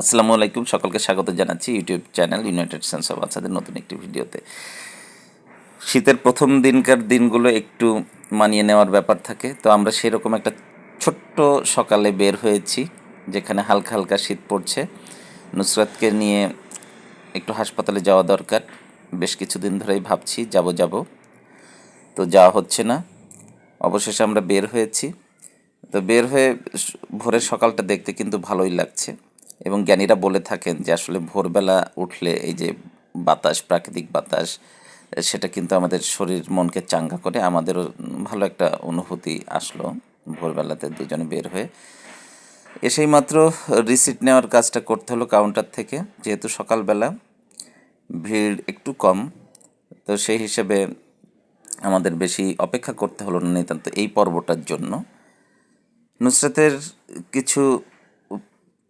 আসসালামু আলাইকুম, সকলকে স্বাগত জানাচ্ছি YouTube channel United Sense of বাচ্চাদের নতুন একটি ভিডিওতে। শীতের প্রথম দিনকার দিনগুলো একটু মানিয়ে নেওয়ার ব্যাপার থাকে, তো আমরা সেরকম একটা ছোট্ট সকালে বের হয়েছি, যেখানে হালকা হালকা শীত পড়ছে। নুসরাতকে নিয়ে একটু হাসপাতালে যাওয়া দরকার, বেশ কিছুদিন ধরেই ভাবছি যাব যাব, তো যাওয়া হচ্ছে না। অবশেষে আমরা বের হয়েছি, তো বের হয়ে ভোরের সকালটা দেখতে কিন্তু ভালোই লাগছে। এবং জ্ঞানীরা বলে থাকেন যে আসলে ভোরবেলা উঠলে এই যে বাতাস, প্রাকৃতিক বাতাস, সেটা কিন্তু আমাদের শরীর মনকে চাঙ্গা করে। আমাদেরও ভালো একটা অনুভূতি আসলো ভোরবেলাতে দুজনে বের হয়ে। এসেই মাত্র রিসিট নেওয়ার কাজটা করতে হলো কাউন্টার থেকে, যেহেতু সকালবেলা ভিড় একটু কম, তো সেই হিসেবে আমাদের বেশি অপেক্ষা করতে হলো না নিতান্ত এই পর্বটার জন্য। নুসরাতের কিছু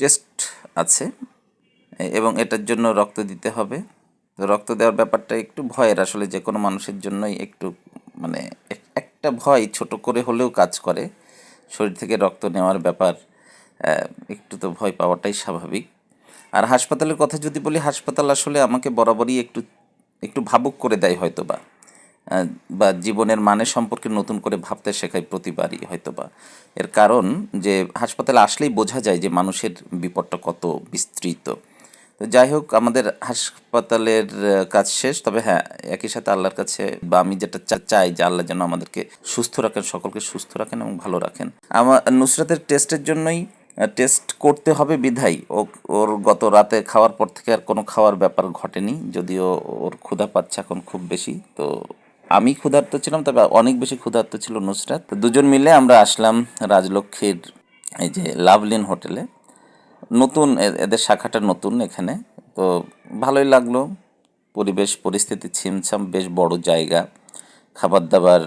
টেস্ট আছে এবং এটার জন্য রক্ত দিতে হবে। তো রক্ত দেওয়ার ব্যাপারটা একটু ভয়ের, আসলে যে কোনো মানুষের জন্যই একটু মানে এক- একটা ভয় ছোট করে হলেও কাজ করে। শরীর থেকে রক্ত নেওয়ার ব্যাপার একটু তো ভয় পাওয়াটাই স্বাভাবিক। আর হাসপাতালের কথা যদি বলি, হাসপাতাল আসলে আমাকে বরাবরই একটু একটু ভাবুক করে দেয় হয়তো বা বা জীবনের মানে সম্পর্কে নতুন করে ভাবতে শেখায় প্রতিবারই হয়তো বা এর কারণ যে হাসপাতালে আসলেই বোঝা যায় যে মানুষের বিপদটা কত বিস্তৃত। তো যাই হোক, আমাদের হাসপাতালের কাজ শেষ। তবে হ্যাঁ একই সাথে আল্লাহর কাছে বা আমি যেটা চাই যে আল্লাহ যেন আমাদেরকে সুস্থ রাখেন, সকলকে সুস্থ রাখেন এবং ভালো রাখেন। আমার নুসরাতের টেস্টের জন্যই টেস্ট করতে হবে বিধাই ও, ওর গত রাতে খাওয়ার পর থেকে আর কোনো খাওয়ার ব্যাপার ঘটেনি, যদিও ওর ক্ষুধা পাচ্ছে এখন খুব বেশি। তো আমি ক্ষুধার্ত ছিলাম, তবে অনেক বেশি ক্ষুধার্ত ছিল নুসরাত। দুজন মিলে আমরা আসলাম রাজলক্ষ্মীর এই যে লাভলিন হোটেলে। নতুন এদের শাখাটা নতুন এখানে। তো ভালোই লাগল। পরিবেশ, পরিস্থিতি ছিমছাম, বেশ বড় জায়গা। খাবার দাবার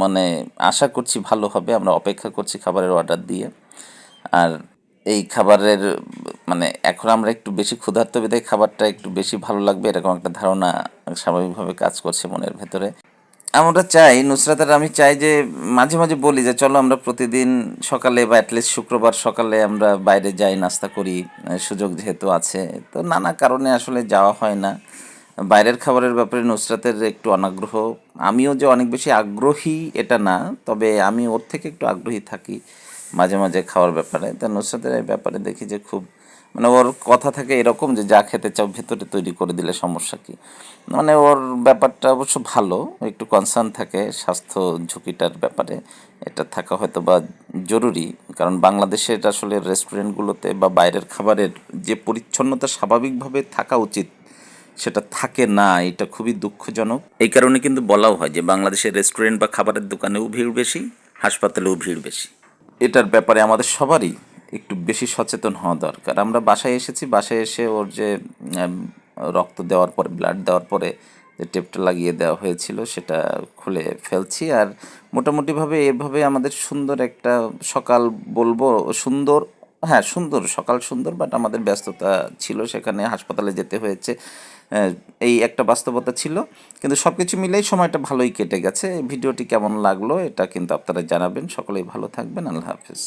মানে আশা করছি ভালো হবে। আমরা অপেক্ষা করছি খাবারের অর্ডার দিয়ে। আর এই খাবারের মানে এখন আমরা একটু বেশি ক্ষুধার্ত বিদায় খাবারটা একটু বেশি ভালো লাগবে, এরকম একটা ধারণা স্বাভাবিকভাবে কাজ করছে মনের ভেতরে। আমরা চাই নুসরাতের আমি চাই যে মাঝে মাঝে বলি যে চলো আমরা প্রতিদিন সকালে বা অ্যাটলিস্ট শুক্রবার সকালে আমরা বাইরে যাই, নাস্তা করি সুযোগ যেহেতু আছে, তো নানা কারণে আসলে যাওয়া হয় না। বাইরের খাবারের ব্যাপারে নুসরাতের একটু অনাগ্রহ। আমিও যে অনেক বেশি আগ্রহী এটা না, তবে আমি ওর থেকে একটু আগ্রহী থাকি মাঝে মাঝে খাওয়ার ব্যাপারে। তা নুসরাতের এই ব্যাপারে দেখি যে খুব মানে ওর কথা থাকে এরকম যে যা খেতে চাও, ভেতরে তৈরি করে দিলে সমস্যা কি? মানে ওর ব্যাপারটা অবশ্য ভালো, একটু কনসার্ন থাকে স্বাস্থ্য ঝুঁকিটার ব্যাপারে, এটা থাকা হয়তো বা জরুরি, কারণ বাংলাদেশের আসলে রেস্টুরেন্টগুলোতে বা বাইরের খাবারের যে পরিচ্ছন্নতা স্বাভাবিকভাবে থাকা উচিত, সেটা থাকে না, এটা খুবই দুঃখজনক। এই কারণে কিন্তু বলাও হয় যে বাংলাদেশের রেস্টুরেন্ট বা খাবারের দোকানেও ভিড় বেশি, হাসপাতালেও ভিড় বেশি। এটার ব্যাপারে আমাদের সবারই একটু বেশি সচেতন হওয়া দরকার। আমরা বাসায় এসেছি, বাসায় এসে ওর যে রক্ত দেওয়ার পরে ব্লাড দেওয়ার পরে যে টেপটা লাগিয়ে দেওয়া হয়েছিল সেটা খুলে ফেলছি। আর মোটামুটিভাবে এভাবে আমাদের সুন্দর একটা সকাল বলব, সুন্দর হ্যাঁ সুন্দর, সকাল সুন্দর বাট আমাদের ব্যস্ততা ছিল সেখানে, হাসপাতালে যেতে হয়েছে এই একটা বাস্তবতা ছিল। কিন্তু সব কিছু মিলেই সময়টা ভালোই কেটে গেছে। ভিডিওটি কেমন লাগল এটা কিন্তু আপনারা জানাবেন। সকলেই ভালো থাকবেন। আল্লাহ হাফিজ।